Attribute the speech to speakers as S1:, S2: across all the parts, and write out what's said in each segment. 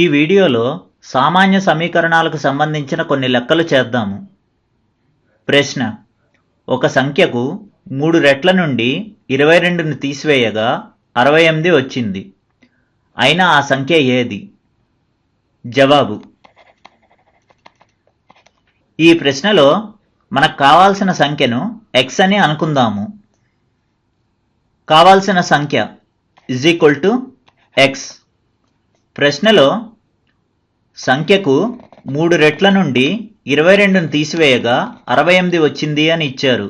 S1: ఈ వీడియోలో సామాన్య సమీకరణాలకు సంబంధించిన కొన్ని లెక్కలు చేద్దాము. ప్రశ్న ఒక సంఖ్యకు మూడు రెట్ల నుండి ఇరవై రెండును తీసివేయగా అరవై ఎనిమిది వచ్చింది. అయినా ఆ సంఖ్య ఏది? జవాబు ఈ ప్రశ్నలో మనకు కావాల్సిన సంఖ్యను ఎక్స్ అని అనుకుందాము. కావాల్సిన సంఖ్య ఇజ్ ఈక్వల్ టు ఎక్స్ ప్రశ్నలో సంఖ్యకు మూడు రెట్ల నుండి ఇరవై రెండును తీసివేయగా అరవై ఎనిమిది వచ్చింది అని ఇచ్చారు.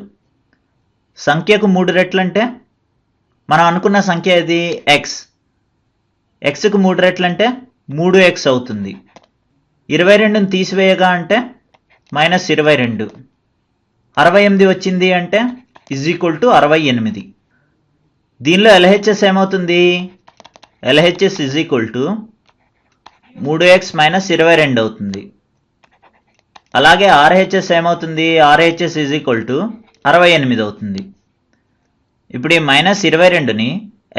S1: సంఖ్యకు మూడు రెట్లంటే? మనం అనుకున్న సంఖ్య అది ఎక్స్ ఎక్స్కు మూడు రెట్లంటే? మూడు ఎక్స్ అవుతుంది. ఇరవై రెండును తీసివేయగా అంటే మైనస్ ఇరవై రెండు. అరవై ఎనిమిది వచ్చింది అంటే ఇజ్ ఈక్వల్ టు అరవై ఎనిమిది. దీనిలో ఎల్హెచ్ఎస్ ఏమవుతుంది? ఎల్హెచ్ఎస్ ఇజ్ ఈక్వల్ టు మూడు ఎక్స్ మైనస్ ఇరవై రెండు అవుతుంది. అలాగే ఆర్హెచ్ఎస్ ఏమవుతుంది? ఆర్హెచ్ఎస్ ఈజ్ ఈక్వల్ టు అరవై ఎనిమిది అవుతుంది. ఇప్పుడు ఈ మైనస్ ఇరవై రెండుని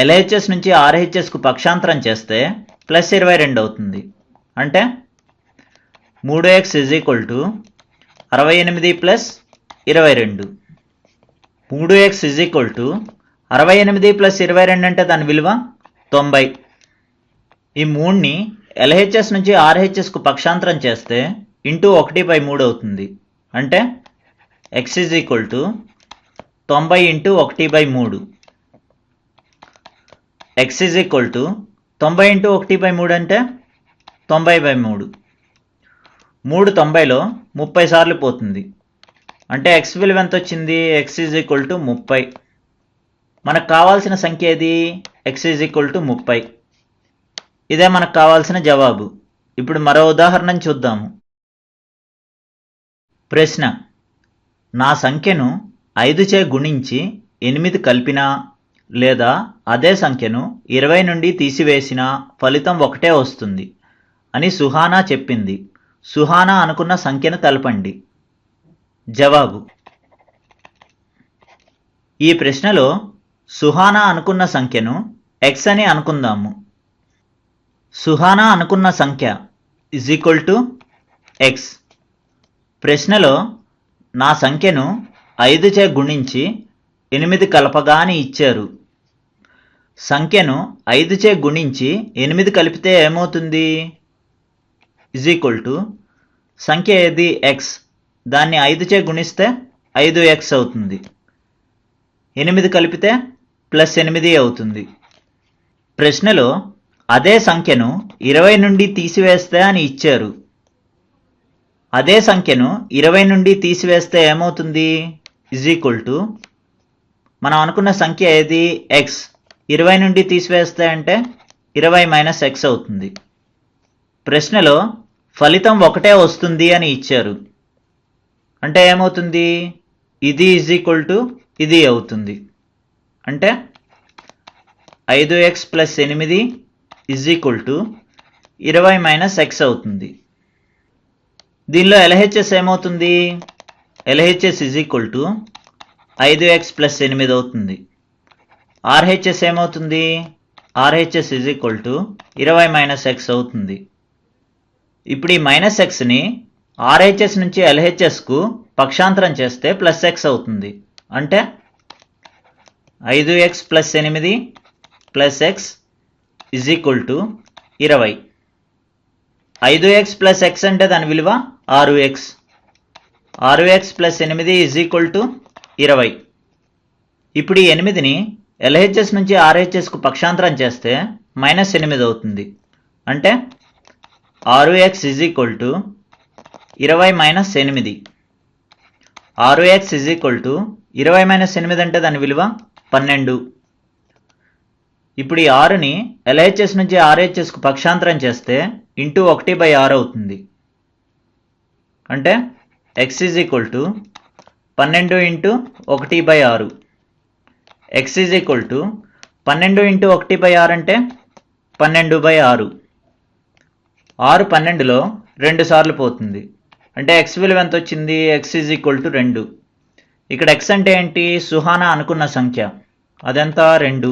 S1: ఎల్హెచ్ఎస్ నుంచి ఆర్హెచ్ఎస్కు పక్షాంతరం చేస్తే ప్లస్ ఇరవై రెండు అవుతుంది. అంటే మూడు ఎక్స్ ఈజ్ ఈక్వల్ టు అరవై ఎనిమిది ప్లస్ ఇరవై రెండు. మూడు ఎక్స్ ఈజ్ ఈక్వల్ టు అరవై ఎనిమిది ప్లస్ ఇరవై రెండు అంటే దాని విలువ తొంభై. ఈ మూడుని ఎల్హెచ్ఎస్ నుంచి ఆర్హెచ్ఎస్కు పక్షాంతరం చేస్తే ఇంటూ ఒకటి బై మూడు అవుతుంది. అంటే ఎక్స్ ఈజ్ ఈక్వల్ టు తొంభై ఇంటూ ఒకటి బై మూడు. ఎక్స్ ఈజ్ ఈక్వల్ టు తొంభై ఇంటూ ఒకటి బై మూడు అంటే తొంభై బై మూడు. మూడు తొంభైలో ముప్పై సార్లు పోతుంది. అంటే ఎక్స్ విలువ ఎంత వచ్చింది? ఎక్స్ ఈజ్ ఈక్వల్ టు ముప్పై. మనకు కావాల్సిన సంఖ్య ఏది? ఎక్స్ ఈజ్ ఈక్వల్ టు ముప్పై. ఇదే మనకు కావాల్సిన జవాబు. ఇప్పుడు మరో ఉదాహరణను చూద్దాము. ప్రశ్న. నా సంఖ్యను ఐదు చే గుణించి ఎనిమిది కలిపినా లేదా అదే సంఖ్యను ఇరవై నుండి తీసివేసినా ఫలితం ఒకటే వస్తుంది అని సుహానా చెప్పింది. సుహానా అనుకున్న సంఖ్యను తెలపండి. జవాబు. ఈ ప్రశ్నలో సుహానా అనుకున్న సంఖ్యను ఎక్స్ అని అనుకుందాము. సుహానా అనుకున్న సంఖ్య ఇజ్ ఈక్వల్ టు ఎక్స్ ప్రశ్నలో నా సంఖ్యను ఐదు చే గుణించి ఎనిమిది కలపగా అని ఇచ్చారు. సంఖ్యను ఐదు చే గుణించి ఎనిమిది కలిపితే ఏమవుతుంది? ఇజ్ ఈక్వల్ టు సంఖ్య ఏది? ఎక్స్ దాన్ని ఐదు చే గుణిస్తే ఐదు ఎక్స్ అవుతుంది. ఎనిమిది కలిపితే ప్లస్ ఎనిమిది అవుతుంది. ప్రశ్నలో అదే సంఖ్యను ఇరవై నుండి తీసివేస్తే అని ఇచ్చారు. అదే సంఖ్యను ఇరవై నుండి తీసివేస్తే ఏమవుతుంది? ఇజ్ ఈక్వల్ టు మనం అనుకున్న సంఖ్య ఏది? ఎక్స్ ఇరవై నుండి తీసివేస్తే అంటే ఇరవై మైనస్ ఎక్స్ అవుతుంది. ప్రశ్నలో ఫలితం ఒకటే వస్తుంది అని ఇచ్చారు. అంటే ఏమవుతుంది? ఇది ఈజ్ ఈక్వల్ టు ఇది అవుతుంది. అంటే ఐదు ఎక్స్ ప్లస్ ఎనిమిది ఇజ్ ఈక్వల్ టు ఇరవై మైనస్ ఎక్స్ అవుతుంది. దీనిలో ఎల్హెచ్ఎస్ ఏమవుతుంది? ఎల్హెచ్ఎస్ ఇజ్ ఈక్వల్ టు ఐదు ఎక్స్ ప్లస్ ఎనిమిది అవుతుంది. ఆర్హెచ్ఎస్ ఏమవుతుంది? ఆర్హెచ్ఎస్ ఇజ్ ఈక్వల్ టు ఇరవై మైనస్ ఎక్స్ అవుతుంది. ఇప్పుడు ఈ మైనస్ ఎక్స్ని ఆర్హెచ్ఎస్ నుంచి ఎల్హెచ్ఎస్కు పక్షాంతరం చేస్తే ప్లస్ ఎక్స్ అవుతుంది. అంటే ఐదు ఎక్స్ ప్లస్ ఎనిమిది plus x is equal to ఇరవై. ఐదు ఎక్స్ ప్లస్ ఎక్స్ అంటే దాని విలువ ఆరు ఎక్స్. ఆరు ఎక్స్ ప్లస్ ఎనిమిది ఇజ్ ఈక్వల్ టు ఇరవై. ఇప్పుడు ఈ ఎనిమిదిని ఎల్హెచ్ఎస్ నుంచి ఆర్హెచ్ఎస్కు పక్షాంతరం చేస్తే మైనస్ ఎనిమిది అవుతుంది. అంటే ఆరు ఎక్స్ ఇజ్ ఈక్వల్ టు ఇరవై మైనస్ ఎనిమిది. ఆరు ఎక్స్ ఇజ్ ఈక్వల్ టు ఇరవై మైనస్ ఎనిమిది అంటే దాని విలువ పన్నెండు. ఇప్పుడు ఈ ఆరుని ఎల్హెచ్ఎస్ నుంచి ఆర్హెచ్ఎస్కు పక్షాంతరం చేస్తే ఇంటూ ఒకటి బై ఆరు అవుతుంది. అంటే ఎక్స్ ఈజ్ ఈక్వల్ టు పన్నెండు ఇంటూ ఒకటి బై ఆరు. ఎక్స్ ఈజ్ ఈక్వల్ టు పన్నెండు ఇంటూ ఒకటి బై ఆరు అంటే పన్నెండు బై ఆరు. ఆరు పన్నెండులో రెండు సార్లు పోతుంది. అంటే ఎక్స్ విలువ ఎంత వచ్చింది? ఎక్స్ ఈజ్ ఈక్వల్ టు రెండు. ఇక్కడ ఎక్స్ అంటే ఏంటి? సుహానా అనుకున్న సంఖ్య. అదంతా? రెండు.